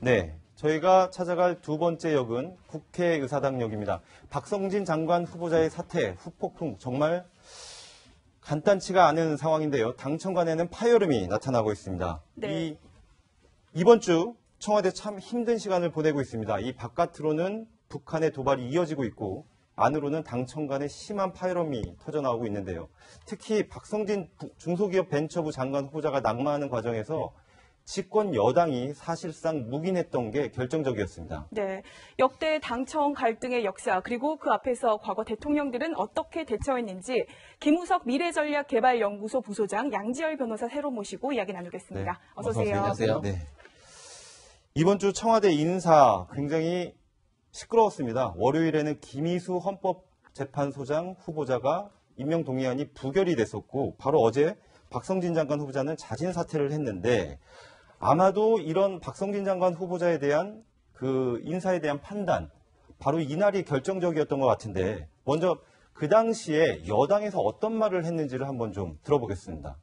네. 저희가 찾아갈 두 번째 역은 국회의사당역입니다. 박성진 장관 후보자의 사태, 후폭풍 정말 간단치가 않은 상황인데요. 당청간에는 파열음이 나타나고 있습니다. 네. 이 이번 주 청와대 참 힘든 시간을 보내고 있습니다. 이 바깥으로는 북한의 도발이 이어지고 있고 안으로는 당청 간의 심한 파열음이 터져나오고 있는데요. 특히 박성진 부- 중소기업 벤처부 장관 후보자가 낙마하는 과정에서 집권 여당이 사실상 묵인했던 게 결정적이었습니다. 네. 역대 당청 갈등의 역사 그리고 그 앞에서 과거 대통령들은 어떻게 대처했는지 김우석 미래전략개발연구소 부소장 양지열 변호사 새로 모시고 이야기 나누겠습니다. 네. 어서 오세요. 안녕하세요. 네. 이번 주 청와대 인사 굉장히 시끄러웠습니다. 월요일에는 김희수 헌법재판소장 후보자가 임명 동의안이 부결이 됐었고 바로 어제 박성진 장관 후보자는 자진 사퇴를 했는데 아마도 이런 박성진 장관 후보자에 대한 그 인사에 대한 판단 바로 이날이 결정적이었던 것 같은데 먼저 그 당시에 여당에서 어떤 말을 했는지를 한번 좀 들어보겠습니다.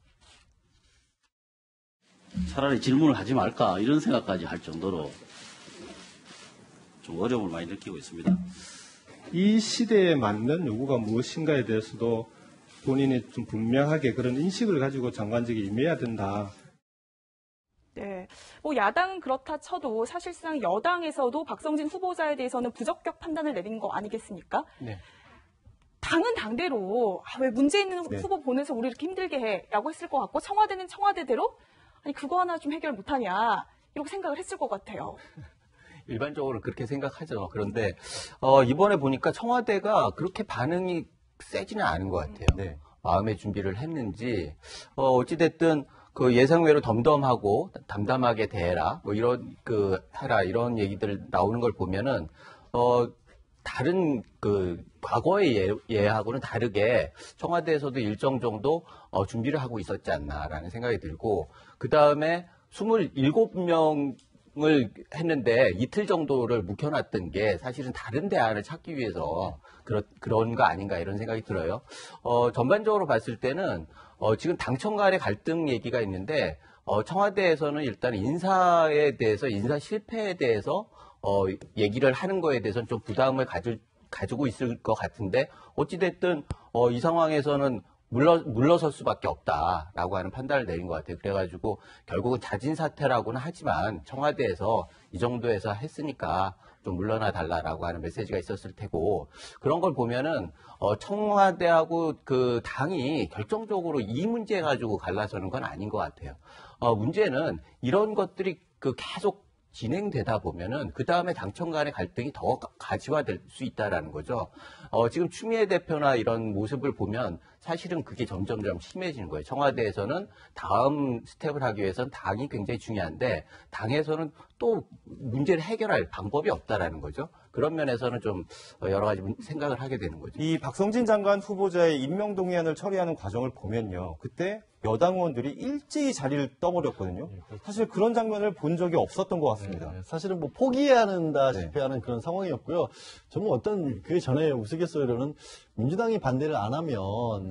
차라리 질문을 하지 말까 이런 생각까지 할 정도로 좀 어려움을 많이 느끼고 있습니다. 이 시대에 맞는 요구가 무엇인가에 대해서도 본인이 좀 분명하게 그런 인식을 가지고 장관직에 임해야 된다. 네. 뭐 야당은 그렇다 쳐도 사실상 여당에서도 박성진 후보자에 대해서는 부적격 판단을 내린 거 아니겠습니까? 네. 당은 당대로 아, 왜 문제 있는 네. 후보 보내서 우리 이렇게 힘들게 해라고 했을 것 같고 청와대는 청와대대로 아니 그거 하나 좀 해결 못하냐 이렇게 생각을 했을 것 같아요. 일반적으로 그렇게 생각하죠. 그런데 어, 이번에 보니까 청와대가 그렇게 반응이 세지는 않은 것 같아요. 네. 마음의 준비를 했는지 어, 어찌됐든 그 예상외로 덤덤하고 담담하게 대해라 뭐 이런 그 해라 이런 얘기들 나오는 걸 보면은 어 다른 그 과거의 예, 예하고는 다르게 청와대에서도 일정 정도 어, 준비를 하고 있었지 않나라는 생각이 들고 그 다음에 27명 을 했는데 이틀 정도를 묵혀놨던 게 사실은 다른 대안을 찾기 위해서 그런 그런 거 아닌가 이런 생각이 들어요. 어, 전반적으로 봤을 때는 어, 지금 당청 간의 갈등 얘기가 있는데 어, 청와대에서는 일단 인사에 대해서 인사 실패에 대해서 어, 얘기를 하는 거에 대해서는 좀 부담을 가질, 가지고 있을 것 같은데 어찌됐든 어, 이 상황에서는 물러, 물러설 수밖에 없다라고 하는 판단을 내린 것 같아요. 그래가지고 결국은 자진 사퇴라고는 하지만 청와대에서 이 정도에서 했으니까 좀 물러나 달라라고 하는 메시지가 있었을 테고 그런 걸 보면은 어, 청와대하고 그 당이 결정적으로 이 문제 가지고 갈라서는 건 아닌 것 같아요. 어, 문제는 이런 것들이 그 계속 진행되다 보면은 그 다음에 당청 간의 갈등이 더 가- 가지화될 수 있다라는 거죠. 어, 지금 추미애 대표나 이런 모습을 보면 사실은 그게 점점점 심해지는 거예요. 청와대에서는 다음 스텝을 하기 위해서는 당이 굉장히 중요한데 당에서는 또 문제를 해결할 방법이 없다라는 거죠. 그런 면에서는 좀 어, 여러 가지 문- 생각을 하게 되는 거죠. 이 박성진 장관 후보자의 임명 동의안을 처리하는 과정을 보면요. 그때 여당 의원들이 일제히 자리를 떠버렸거든요. 사실 그런 장면을 본 적이 없었던 것 같습니다. 네, 사실은 뭐 포기한다시피 네. 하는 그런 상황이었고요. 저는 어떤 그 전에 우스갯소리로는 민주당이 반대를 안 하면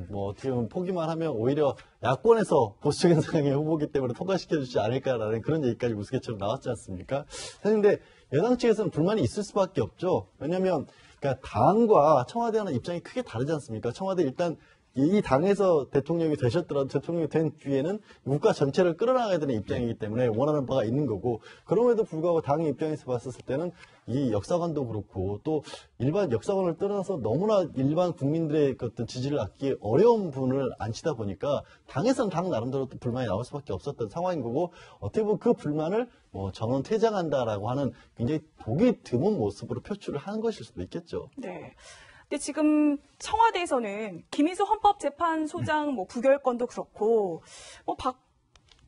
뭐 어떻게 보면 포기만 하면 오히려 야권에서 보수적인 성향의 후보기 때문에 통과시켜 주지 않을까라는 그런 얘기까지 우스갯처럼 나왔지 않습니까? 사실 근데 여당 측에서는 불만이 있을 수밖에 없죠. 왜냐하면 그러니까 당과 청와대와는 입장이 크게 다르지 않습니까? 청와대 일단 이 당에서 대통령이 되셨더라도 대통령이 된 뒤에는 국가 전체를 끌어나가야 되는 입장이기 때문에 원하는 바가 있는 거고 그럼에도 불구하고 당의 입장에서 봤었을 때는 이 역사관도 그렇고 또 일반 역사관을 떠나서 너무나 일반 국민들의 그 어떤 지지를 얻기 어려운 분을 앉히다 보니까 당에서는 당 나름대로 또 불만이 나올 수밖에 없었던 상황인 거고 어떻게 보면 그 불만을 뭐 전원 퇴장한다라고 하는 굉장히 보기 드문 모습으로 표출을 하는 것일 수도 있겠죠. 네. 근데 지금 청와대에서는 김희수 헌법재판소장 뭐 부결권도 그렇고 뭐 박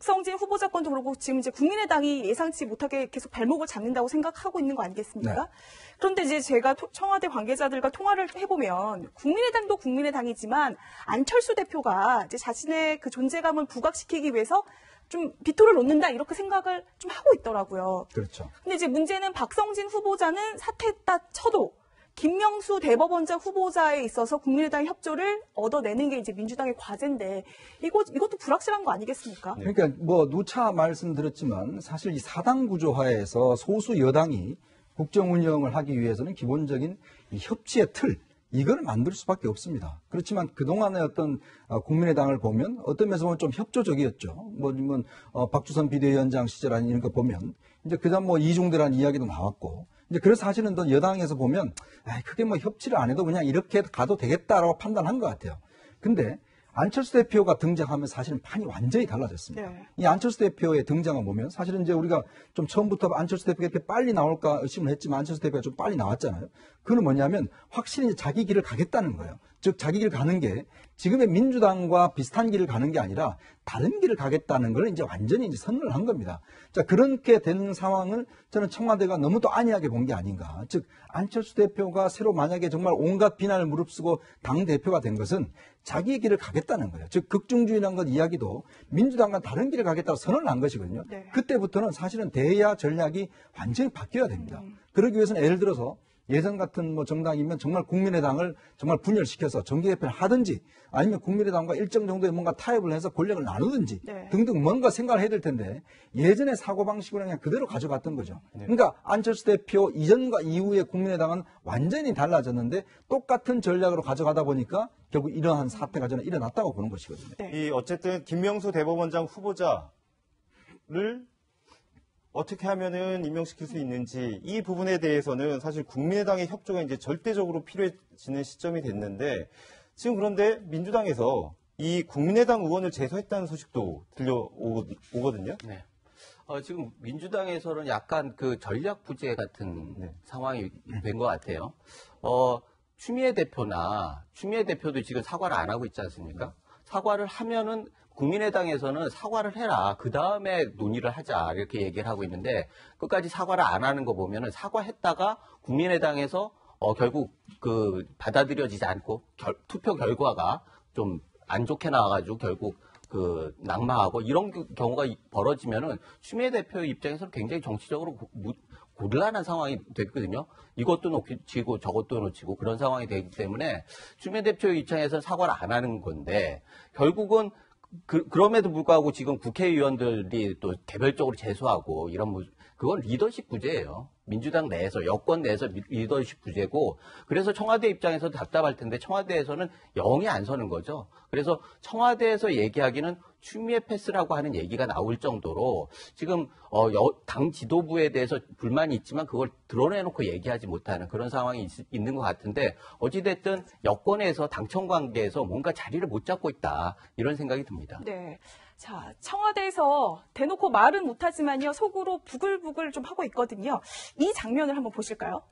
성진 후보자 건도 그렇고 지금 이제 국민의당이 예상치 못하게 계속 발목을 잡는다고 생각하고 있는 거 아니겠습니까? 그런데 이제 제가 토- 청와대 관계자들과 통화를 해보면 국민의당도 국민의당이지만 안철수 대표가 이제 자신의 그 존재감을 부각시키기 위해서 좀 비토를 놓는다 이렇게 생각을 좀 하고 있더라고요. 그렇죠. 근데 이제 문제는 박성진 후보자는 사퇴했다 쳐도 김명수 대법원장 후보자에 있어서 국민의당 협조를 얻어내는 게 이제 민주당의 과제인데 이거 이것도 불확실한 거 아니겠습니까? 그러니까 뭐 누차 말씀드렸지만 사실 이 사당 구조화에서 소수 여당이 국정 운영을 하기 위해서는 기본적인 이 협치의 틀 이걸 만들 수밖에 없습니다. 그렇지만 그동안의 어떤 어, 국민의당을 보면 어떤 면에서 보면 좀 협조적이었죠. 뭐, 뭐 어, 박주선 비대위원장 시절 아니 이런 거 보면 이제 그다음 뭐 이중대라는 이야기도 나왔고 이제 그래서 사실은 또 여당에서 보면 아 크게 뭐 협치를 안 해도 그냥 이렇게 가도 되겠다라고 판단한 것 같아요. 근데 안철수 대표가 등장하면 사실은 판이 완전히 달라졌습니다. 네. 이 안철수 대표의 등장을 보면 사실은 이제 우리가 좀 처음부터 안철수 대표가 이렇게 빨리 나올까 의심을 했지만 안철수 대표가 좀 빨리 나왔잖아요. 그건 뭐냐면 확실히 자기 길을 가겠다는 거예요. 즉 자기 길 가는 게 지금의 민주당과 비슷한 길을 가는 게 아니라 다른 길을 가겠다는 걸 이제 완전히 이제 선언을 한 겁니다. 자 그렇게 된 상황을 저는 청와대가 너무 또 안이하게 본 게 아닌가. 즉 안철수 대표가 새로 만약에 정말 온갖 비난을 무릅쓰고 당 대표가 된 것은 자기의 길을 가겠다는 거예요. 즉 극중주의라는 것 이야기도 민주당과 다른 길을 가겠다고 선언을 한 것이거든요. 네. 그때부터는 사실은 대야 전략이 완전히 바뀌어야 됩니다. 그러기 위해서는 예를 들어서 예전 같은 뭐 정당이면 정말 국민의당을 정말 분열시켜서 정기 개편을 하든지 아니면 국민의당과 일정 정도의 뭔가 타협을 해서 권력을 나누든지 네. 등등 뭔가 생각을 해야 될 텐데 예전의 사고방식으로 그냥 그대로 가져갔던 거죠. 그러니까 안철수 대표 이전과 이후의 국민의당은 완전히 달라졌는데 똑같은 전략으로 가져가다 보니까 결국 이러한 사태가 저는 일어났다고 보는 것이거든요. 네. 이 어쨌든 김명수 대법원장 후보자를 어떻게 하면은 임명시킬 수 있는지 이 부분에 대해서는 사실 국민의당의 협조가 이제 절대적으로 필요해지는 시점이 됐는데 지금 그런데 민주당에서 이 국민의당 의원을 제소했다는 소식도 들려오거든요. 네. 어, 지금 민주당에서는 약간 그 전략 부재 같은 네. 상황이 된 것 같아요. 어, 추미애 대표나 추미애 대표도 지금 사과를 안 하고 있지 않습니까? 사과를 하면은 국민의당에서는 사과를 해라. 그 다음에 논의를 하자. 이렇게 얘기를 하고 있는데 끝까지 사과를 안 하는 거 보면은 사과했다가 국민의당에서 어, 결국 그 받아들여지지 않고 결- 투표 결과가 좀 안 좋게 나와가지고 결국 그 낙마하고 이런 그 경우가 이- 벌어지면은 추미애 대표 입장에서는 굉장히 정치적으로 고- 무- 곤란한 상황이 됐거든요. 이것도 놓치고 저것도 놓치고 그런 상황이 되기 때문에 추미애 대표 입장에서는 사과를 안 하는 건데 결국은 그, 럼에도 불구하고 지금 국회의원들이 또 개별적으로 제소하고 이런 무- 그건 리더십 부재예요. 민주당 내에서 여권 내에서 리- 리더십 부재고 그래서 청와대 입장에서 답답할 텐데 청와대에서는 영이 안 서는 거죠. 그래서 청와대에서 얘기하기는 추미애 패스라고 하는 얘기가 나올 정도로 지금 어, 여- 당 지도부에 대해서 불만이 있지만 그걸 드러내놓고 얘기하지 못하는 그런 상황이 있, 는것 같은데 어찌됐든 여권에서 당청 관계에서 뭔가 자리를 못 잡고 있다 이런 생각이 듭니다. 네. 자, 청와대에서 대놓고 말은 못하지만요, 속으로 부글부글 좀 하고 있거든요. 이 장면을 한번 보실까요?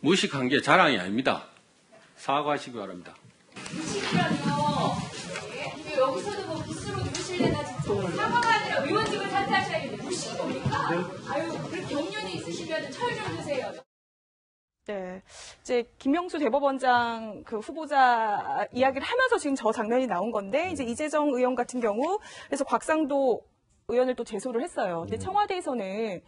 무식한 게 자랑이 아닙니다. 사과하시기 바랍니다. 무식이라뇨. 네, 여기서도 뭐 부스로 누르실래나 진짜. 사과가 아니라 의원직을 탈퇴하셔야겠는데 무식이 뭡니까? 아유, 그렇게 경련이 있으시면 철 좀 드세요. 네. 이제 김명수 대법원장 그 후보자 이야기를 하면서 지금 저 장면이 나온 건데 이제 이재정 의원 같은 경우 그래서 곽상도 의원을 또 제소를 했어요. 근데 청와대에서는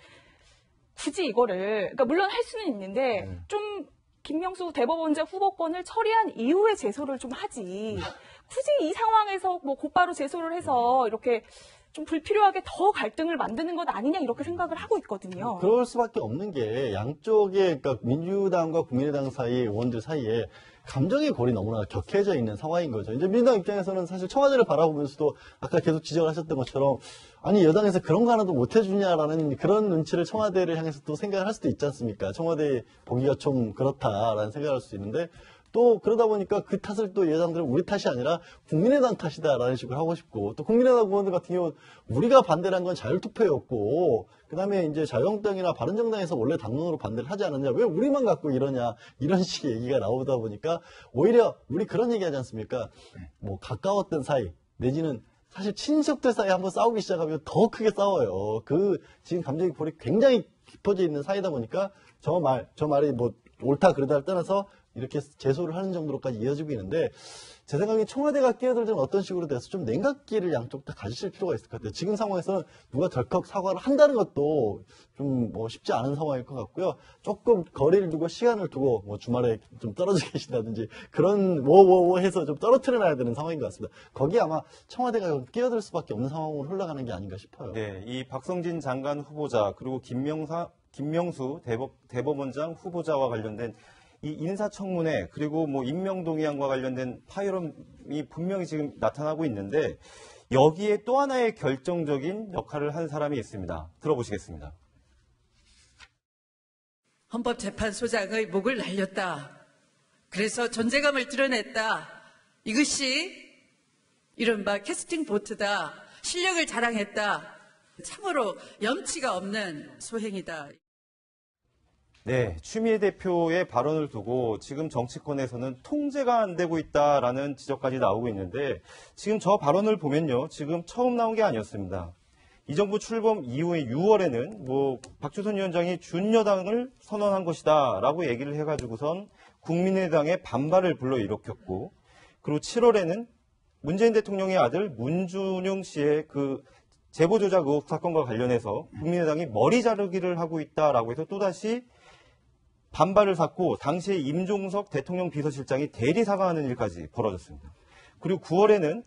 굳이 이거를 그러니까 물론 할 수는 있는데 좀 김명수 대법원장 후보권을 처리한 이후에 제소를 좀 하지. 굳이 이 상황에서 뭐 곧바로 제소를 해서 이렇게 좀 불필요하게 더 갈등을 만드는 것 아니냐 이렇게 생각을 하고 있거든요. 그럴 수밖에 없는 게 양쪽의 그러니까 민주당과 국민의당 사이 의원들 사이에 감정의 골이 너무나 격해져 있는 상황인 거죠. 이제 민주당 입장에서는 사실 청와대를 바라보면서도 아까 계속 지적을 하셨던 것처럼 아니 여당에서 그런 거 하나도 못 해주냐라는 그런 눈치를 청와대를 향해서 또 생각을 할 수도 있지 않습니까? 청와대 보기가 좀 그렇다라는 생각을 할 수 있는데 또 그러다 보니까 그 탓을 또 여당들은 우리 탓이 아니라 국민의당 탓이다라는 식으로 하고 싶고 또 국민의당 의원들 같은 경우는 우리가 반대를 한 건 자율투표였고 그다음에 이제 자유한국당이나 바른정당에서 원래 당론으로 반대를 하지 않았냐 왜 우리만 갖고 이러냐 이런 식의 얘기가 나오다 보니까 오히려 우리 그런 얘기하지 않습니까? 뭐 가까웠던 사이 내지는 사실 친척들 사이 한번 싸우기 시작하면 더 크게 싸워요. 그 지금 감정의 골이 굉장히 깊어져 있는 사이다 보니까 저 말 저 말이 뭐 옳다 그르다를 떠나서 이렇게 제소를 하는 정도로까지 이어지고 있는데 제 생각에 청와대가 끼어들 때는 어떤 식으로 돼서 좀 냉각기를 양쪽 다 가지실 필요가 있을 것 같아요. 지금 상황에서는 누가 덜컥 사과를 한다는 것도 좀 뭐 쉽지 않은 상황일 것 같고요. 조금 거리를 두고 시간을 두고 뭐 주말에 좀 떨어져 계신다든지 그런 뭐뭐뭐 해서 좀 떨어뜨려 놔야 되는 상황인 것 같습니다. 거기 아마 청와대가 끼어들 수밖에 없는 상황으로 흘러가는 게 아닌가 싶어요. 네, 이 박성진 장관 후보자 그리고 김명사 김명수 대법, 대법원장 후보자와 관련된 이 인사청문회 그리고 뭐 임명동의안과 관련된 파열음이 분명히 지금 나타나고 있는데 여기에 또 하나의 결정적인 역할을 한 사람이 있습니다. 들어보시겠습니다. 헌법재판소장의 목을 날렸다. 그래서 존재감을 드러냈다. 이것이 이른바 캐스팅 보트다. 실력을 자랑했다. 참으로 염치가 없는 소행이다. 네, 추미애 대표의 발언을 두고 지금 정치권에서는 통제가 안 되고 있다라는 지적까지 나오고 있는데 지금 저 발언을 보면요. 지금 처음 나온 게 아니었습니다. 이 정부 출범 이후에 6월에는 뭐 박주선 위원장이 준여당을 선언한 것이다라고 얘기를 해가지고선 국민의당의 반발을 불러일으켰고 그리고 7월에는 문재인 대통령의 아들 문준용 씨의 그 제보 조작 의혹 사건과 관련해서 국민의당이 머리 자르기를 하고 있다라고 해서 또다시 반발을 샀고 당시에 임종석 대통령 비서실장이 대리 사과하는 일까지 벌어졌습니다. 그리고 9월에는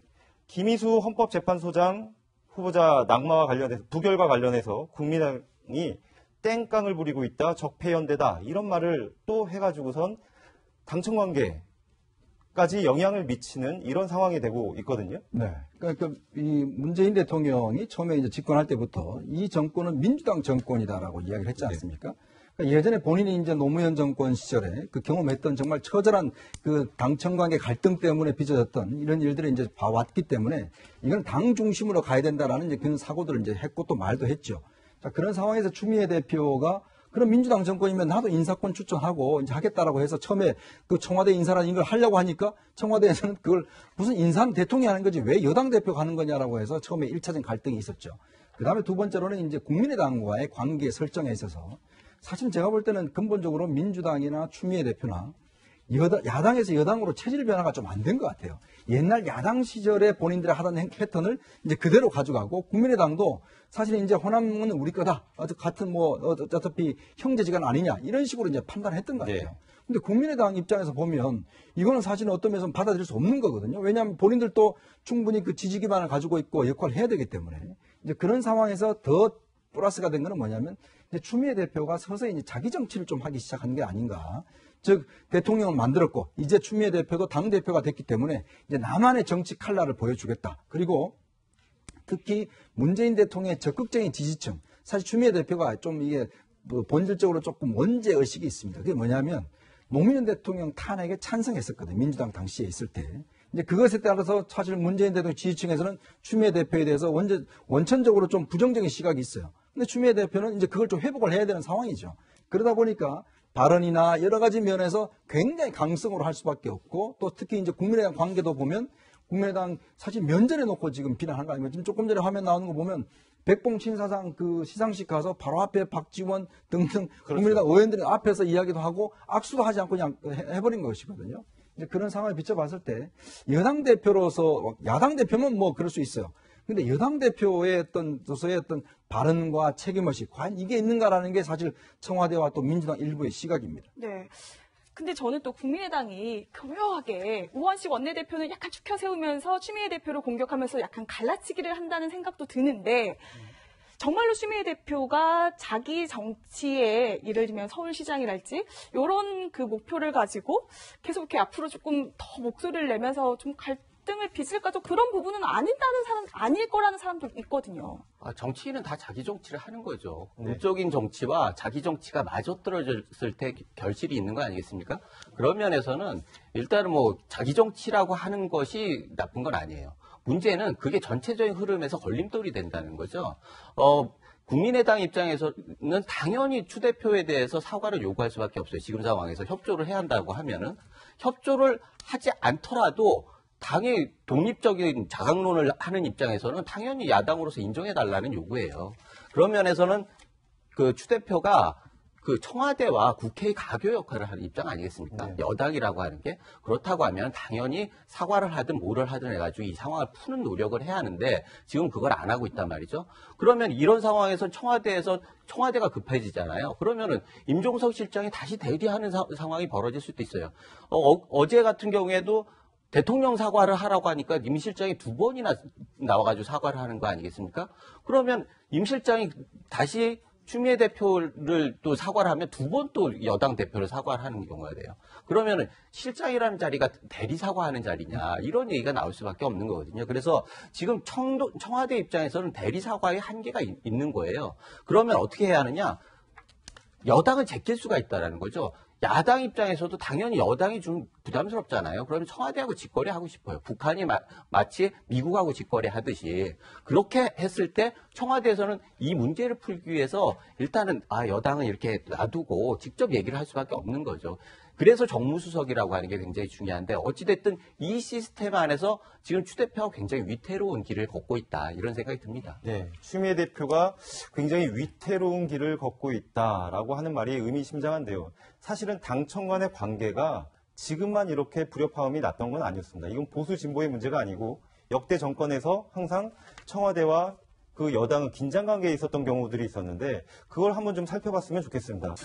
김희수 헌법재판소장 후보자 낙마와 관련해서 부결과 관련해서 국민당이 땡깡을 부리고 있다 적폐연대다 이런 말을 또 해가지고선 당청 관계 까지 영향을 미치는 이런 상황이 되고 있거든요. 네. 그러니까 이 문재인 대통령이 처음에 이제 집권할 때부터 이 정권은 민주당 정권이다라고 이야기를 했지 않습니까? 그러니까 예전에 본인이 이제 노무현 정권 시절에 그 경험했던 정말 처절한 그 당청 관계 갈등 때문에 빚어졌던 이런 일들을 이제 봐왔기 때문에 이건 당 중심으로 가야 된다라는 이제 그런 사고들을 이제 했고 또 말도 했죠. 자, 그런 상황에서 추미애 대표가 그럼 민주당 정권이면 나도 인사권 추천하고 이제 하겠다라고 해서 처음에 그 청와대 인사라는 걸 하려고 하니까 청와대에서는 그걸 무슨 인사는 대통령이 하는 거지 왜 여당 대표가 하는 거냐라고 해서 처음에 1차적 갈등이 있었죠. 그 다음에 두 번째로는 이제 국민의당과의 관계 설정에 있어서 사실 제가 볼 때는 근본적으로 민주당이나 추미애 대표나 여당, 야당에서 여당으로 체질 변화가 좀 안 된 것 같아요. 옛날 야당 시절에 본인들이 하던 행- 패턴을 이제 그대로 가져가고 국민의당도 사실 이제 호남은 우리 거다. 같은 뭐 어- 어차피 형제지간 아니냐 이런 식으로 이제 판단했던 것 같아요. 네. 근데 국민의당 입장에서 보면 이거는 사실은 어떤 면에서 받아들일 수 없는 거거든요. 왜냐하면 본인들도 충분히 그 지지 기반을 가지고 있고 역할을 해야 되기 때문에 이제 그런 상황에서 더 플러스가 된 거는 뭐냐면 이제 추미애 대표가 서서히 이제 자기 정치를 좀 하기 시작한 게 아닌가. 즉 대통령을 만들었고 이제 추미애 대표도 당 대표가 됐기 때문에 이제 나만의 정치 칼날을 보여주겠다. 그리고 특히 문재인 대통령의 적극적인 지지층 사실 추미애 대표가 좀 이게 뭐 본질적으로 조금 원죄 의식이 있습니다. 그게 뭐냐면 노무현 대통령 탄핵에 찬성했었거든요. 민주당 당시에 있을 때. 이제 그것에 따라서 사실 문재인 대통령 지지층에서는 추미애 대표에 대해서 원전, 원천적으로 좀 부정적인 시각이 있어요. 근데 추미애 대표는 이제 그걸 좀 회복을 해야 되는 상황이죠. 그러다 보니까 발언이나 여러 가지 면에서 굉장히 강성으로 할 수밖에 없고 또 특히 이제 국민의당 관계도 보면 국민의당 사실 면전에 놓고 지금 비난하는 거 아닙니까? 지금 조금 전에 화면 나오는 거 보면 백봉친 사상 그 시상식 가서 바로 앞에 박지원 등등 국민의당 의원들이 앞에서 이야기도 하고 악수도 하지 않고 그냥 해- 해버린 것이거든요. 이제 그런 상황을 비춰봤을 때 여당 대표로서 야당 대표면 뭐 그럴 수 있어요. 근데 여당 대표의 어떤 도서의 어떤 발언과 책임의식 과연 이게 있는가라는 게 사실 청와대와 또 민주당 일부의 시각입니다. 네. 근데 저는 또 국민의당이 교묘하게 우원식 원내대표는 약간 축혀 세우면서 추미애 대표를 공격하면서 약간 갈라치기를 한다는 생각도 드는데 정말로 추미애 대표가 자기 정치에 예를 들면 서울시장이랄지 이런 그 목표를 가지고 계속 이렇게 앞으로 조금 더 목소리를 내면서 좀 갈 등을 빚을까 좀 그런 부분은 아닌다는 사람 아닐 거라는 사람도 있거든요. 아, 정치인은 다 자기 정치를 하는 거죠. 공적인 정치와 자기 정치가 맞아떨어졌을 때 결실이 있는 거 아니겠습니까? 그런 면에서는 일단은 뭐 자기 정치라고 하는 것이 나쁜 건 아니에요. 문제는 그게 전체적인 흐름에서 걸림돌이 된다는 거죠. 어, 국민의당 입장에서는 당연히 추 대표에 대해서 사과를 요구할 수밖에 없어요. 지금 상황에서 협조를 해야 한다고 하면은 협조를 하지 않더라도 당의 독립적인 자강론을 하는 입장에서는 당연히 야당으로서 인정해 달라는 요구예요. 그런 면에서는 그 추 대표가 그 청와대와 국회의 가교 역할을 하는 입장 아니겠습니까? 네. 여당이라고 하는 게 그렇다고 하면 당연히 사과를 하든 뭐를 하든 해가지고 이 상황을 푸는 노력을 해야 하는데 지금 그걸 안 하고 있단 말이죠. 그러면 이런 상황에서 청와대에서 청와대가 급해지잖아요. 그러면은 임종석 실장이 다시 대리하는 사- 상황이 벌어질 수도 있어요. 어, 제 같은 경우에도 대통령 사과를 하라고 하니까 임 실장이 두 번이나 나와가지고 사과를 하는 거 아니겠습니까? 그러면 임 실장이 다시 추미애 대표를 또 사과를 하면 두 번 또 여당 대표를 사과를 하는 경우가 돼요. 그러면은 실장이라는 자리가 대리 사과하는 자리냐 이런 얘기가 나올 수밖에 없는 거거든요. 그래서 지금 청도, 청와대 입장에서는 대리 사과의 한계가 있- 있는 거예요. 그러면 어떻게 해야 하느냐? 여당을 제낄 수가 있다라는 거죠. 야당 입장에서도 당연히 여당이 좀 부담스럽잖아요. 그러면 청와대하고 직거래 하고 싶어요. 북한이 마, 치 미국하고 직거래 하듯이 그렇게 했을 때 청와대에서는 이 문제를 풀기 위해서 일단은 아 여당은 이렇게 놔두고 직접 얘기를 할 수밖에 없는 거죠. 그래서 정무수석이라고 하는 게 굉장히 중요한데 어찌됐든 이 시스템 안에서 지금 추 대표가 굉장히 위태로운 길을 걷고 있다 이런 생각이 듭니다. 네, 추미애 대표가 굉장히 위태로운 길을 걷고 있다라고 하는 말이 의미심장한데요. 사실은 당청 간의 관계가 지금만 이렇게 불협화음이 났던 건 아니었습니다. 이건 보수 진보의 문제가 아니고 역대 정권에서 항상 청와대와 그 여당은 긴장 관계에 있었던 경우들이 있었는데 그걸 한번 좀 살펴봤으면 좋겠습니다.